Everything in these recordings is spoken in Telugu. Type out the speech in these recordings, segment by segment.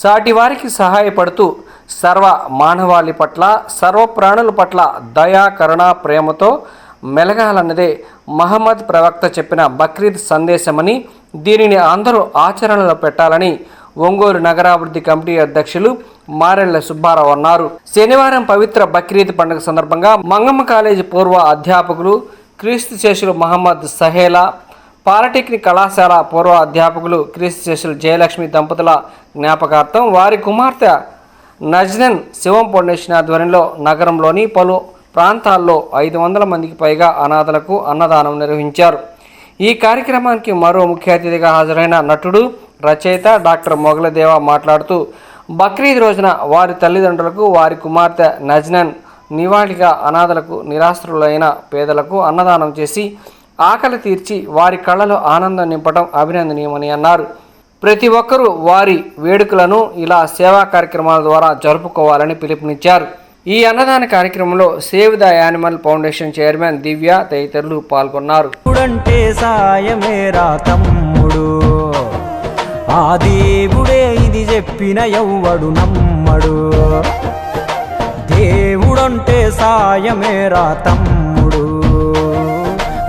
సాటి వారికి సహాయపడుతూ సర్వ మానవాళి పట్ల సర్వ ప్రాణుల పట్ల దయా కరుణ ప్రేమతో మెలగాలన్నదే మహమ్మద్ ప్రవక్త చెప్పిన బక్రీద్ సందేశమని దీనిని అందరూ ఆచరణలో పెట్టాలని ఒంగోలు నగరాభివృద్ధి కమిటీ అధ్యక్షులు మారెళ్ళ సుబ్బారావు అన్నారు. శనివారం పవిత్ర బక్రీద్ పండుగ సందర్భంగా మంగమ్మ కాలేజీ పూర్వ అధ్యాపకులు క్రీస్తు శేషులు మహమ్మద్ సహేలా పాలిటెక్నిక్ కళాశాల పూర్వ అధ్యాపకులు క్రీస్తు శేషులు జయలక్ష్మి దంపతుల జ్ఞాపకార్థం వారి కుమార్తె నజ్నన్ శివం ఫౌండేషన్ ఆధ్వర్యంలో నగరంలోని పలు ప్రాంతాల్లో ఐదు వందల మందికి పైగా అనాథలకు అన్నదానం నిర్వహించారు. ఈ కార్యక్రమానికి మరో ముఖ్య అతిథిగా హాజరైన నటుడు రచయిత డాక్టర్ మొగలదేవ మాట్లాడుతూ బక్రీద్ రోజున వారి తల్లిదండ్రులకు వారి కుమార్తె నజ్నన్ నివాళిగా అనాథలకు నిరాశ్రులైన పేదలకు అన్నదానం చేసి ఆకలి తీర్చి వారి కళ్ళలో ఆనందం నింపడం అభినందనీయమని అన్నారు. ప్రతి ఒక్కరూ వారి వేడుకలను ఇలా సేవా కార్యక్రమాల ద్వారా జరుపుకోవాలని పిలుపునిచ్చారు. ఈ అన్నదాన కార్యక్రమంలో save the animal foundation chairman Divya తదితరులు పాల్గొన్నారు. తమ్ముడు. ఆ దేవుడే ఇది చెప్పిన ఎవ్వడు నమ్మడు. దేవుడంటే సాయమేరా తమ్ముడు.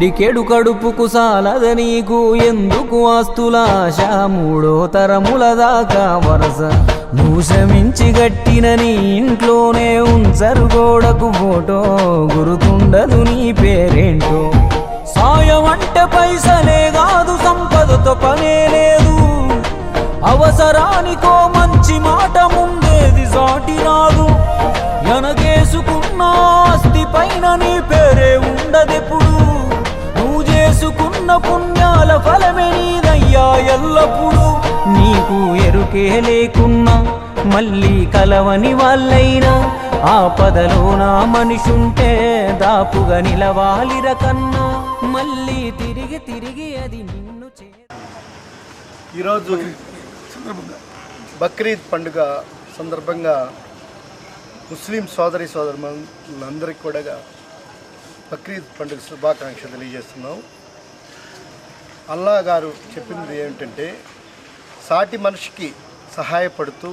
పిడికెడు కడుపుకు సాలద నీకు. ఎందుకు ఆస్తులాశ? మూడో తరముల దాకా వరస. భూషమించి శ్రమించి గట్టిన నీ ఇంట్లోనే ఉంచరు గోడకు ఫోటో. గురుతుండదు నీ పేరేంటో. సాయం అంటే పైసలే కాదు సంపదతో పనే లేదు. అవసరానికో ఎల్లప్పుడు నీకు ఎరుకే లేకున్నా మళ్ళీ కలవని వాళ్ళైనా ఆపదలో నా మనిషుంటే దాపుగా నిలవాలిర కన్నా మళ్ళీ తిరిగి తిరిగి అది నిన్ను చే ఈరోజు బక్రీద్ పండుగ సందర్భంగా ముస్లిం సోదరి సోదరులందరికీ కూడా బక్రీద్ పండుగ శుభాకాంక్షలు తెలియజేస్తున్నాం. అల్లా గారు చెప్పింది ఏమిటంటే సాటి మనిషికి సహాయపడుతూ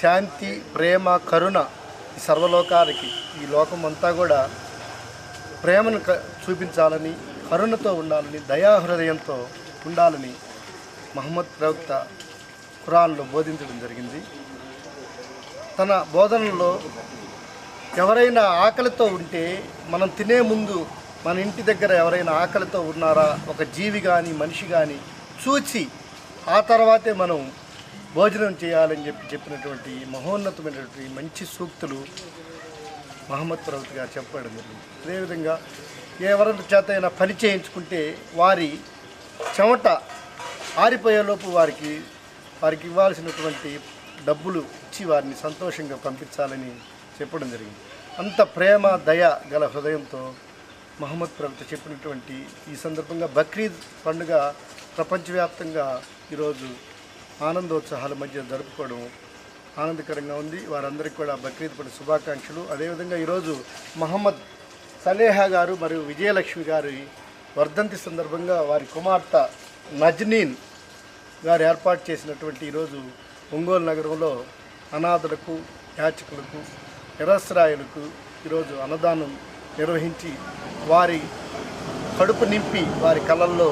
శాంతి ప్రేమ కరుణ ఈ సర్వలోకానికి ఈ లోకం అంతా కూడా ప్రేమను క- చూపించాలని కరుణతో ఉండాలని దయాహృదయంతో ఉండాలని మహమ్మద్ ప్రవక్త ఖురాన్లో బోధించడం జరిగింది. తన బోధనలో ఎవరైనా ఆకలితో ఉంటే మనం తినే ముందు మన ఇంటి దగ్గర ఎవరైనా ఆకలితో ఉన్నారా? ఒక జీవి కానీ మనిషి కానీ చూచి ఆ తర్వాతే మనం భోజనం చేయాలని చెప్పి చెప్పినటువంటి మహోన్నతమైనటువంటి మంచి సూక్తులు మహమ్మద్ ప్రవక్త గారు చెప్పడం జరిగింది. అదేవిధంగా ఎవరి చేత అయినా పని చేయించుకుంటే వారి చెమట ఆరిపోయేలోపు వారికి వారికి ఇవ్వాల్సినటువంటి డబ్బులు ఇచ్చి వారిని సంతోషంగా పంపించాలని చెప్పడం జరిగింది. అంత ప్రేమ దయ గల హృదయంతో మహమ్మద్ ప్రవక్త చెప్పినటువంటి ఈ సందర్భంగా బక్రీద్ పండుగ ప్రపంచవ్యాప్తంగా ఈరోజు ఆనందోత్సాహాల మధ్య జరుపుకోవడం ఆనందకరంగా ఉంది. వారందరికీ కూడా బక్రీద్ పండుగ శుభాకాంక్షలు. అదేవిధంగా ఈరోజు మహమ్మద్ సలేహా గారు మరియు విజయలక్ష్మి గారి వర్ధంతి సందర్భంగా వారి కుమార్తె నజ్నీన్ గారు ఏర్పాటు చేసినటువంటి ఈరోజు ఒంగోలు నగరంలో అనాథులకు యాచకులకు నిరస్రాయులకు ఈరోజు అన్నదానం నిర్వహించి వారి కడుపు నింపి వారి కళల్లో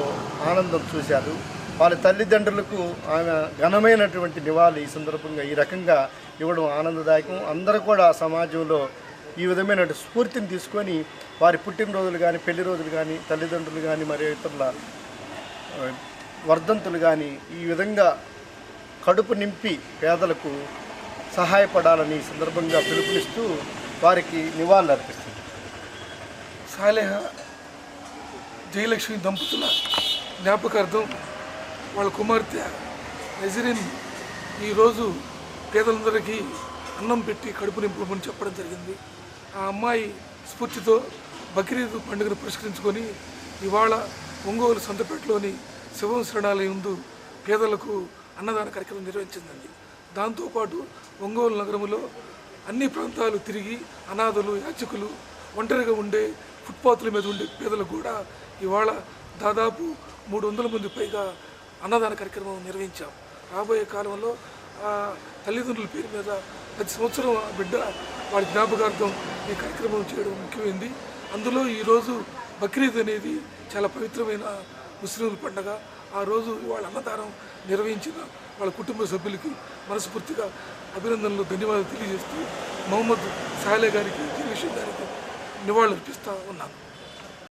ఆనందం చూశారు. వారి తల్లిదండ్రులకు ఆమె ఘనమైనటువంటి నివాళి ఈ సందర్భంగా ఈ రకంగా ఇవ్వడం ఆనందదాయకం. అందరూ కూడా సమాజంలో ఈ విధమైన స్ఫూర్తిని తీసుకొని వారి పుట్టినరోజులు కానీ పెళ్ళి రోజులు కానీ తల్లిదండ్రులు కానీ మరియు ఇతరుల వర్ధంతులు కానీ ఈ విధంగా కడుపు నింపి పేదలకు సహాయపడాలని ఈ సందర్భంగా పిలుపునిస్తూ వారికి నివాళులు అర్పిస్తుంది సాలేహ జయలక్ష్మి దంపతుల జ్ఞాపకార్థం వాళ్ళ కుమార్తె నజరీన్ ఈరోజు పేదలందరికీ అన్నం పెట్టి కడుపు నింపమని చెప్పడం జరిగింది. ఆ అమ్మాయి స్ఫూర్తితో బక్రీద్ పండుగను పురస్కరించుకొని ఇవాళ ఒంగోలు సంతపేటలోని శివం శరణాలయం ముందు పేదలకు అన్నదాన కార్యక్రమం నిర్వహించిందండి. దాంతోపాటు ఒంగోలు నగరంలో అన్ని ప్రాంతాలు తిరిగి అనాథలు యాచకులు ఒంటరిగా ఉండే ఫుట్పాత్ల మీద ఉండే పేదలకు కూడా ఇవాళ దాదాపు మూడు వందల మంది పైగా అన్నదాన కార్యక్రమం నిర్వహించాం. రాబోయే కాలంలో ఆ తల్లిదండ్రుల పేరు మీద ప్రతి సంవత్సరం ఆ బిడ్డ వాడి జ్ఞాపకార్థం ఈ కార్యక్రమం చేయడం ముఖ్యమైంది. అందులో ఈరోజు బక్రీద్ అనేది చాలా పవిత్రమైన ముస్లింల పండగ. ఆ రోజు వాళ్ళ అన్నదానం నిర్వహించిన వాళ్ళ కుటుంబ సభ్యులకి మనస్ఫూర్తిగా అభినందనలు ధన్యవాదాలు తెలియజేస్తూ మహమ్మద్ సాలే గారికి జిల్లేషన్ గారికి నివాళులర్పిస్తూ ఉన్నాను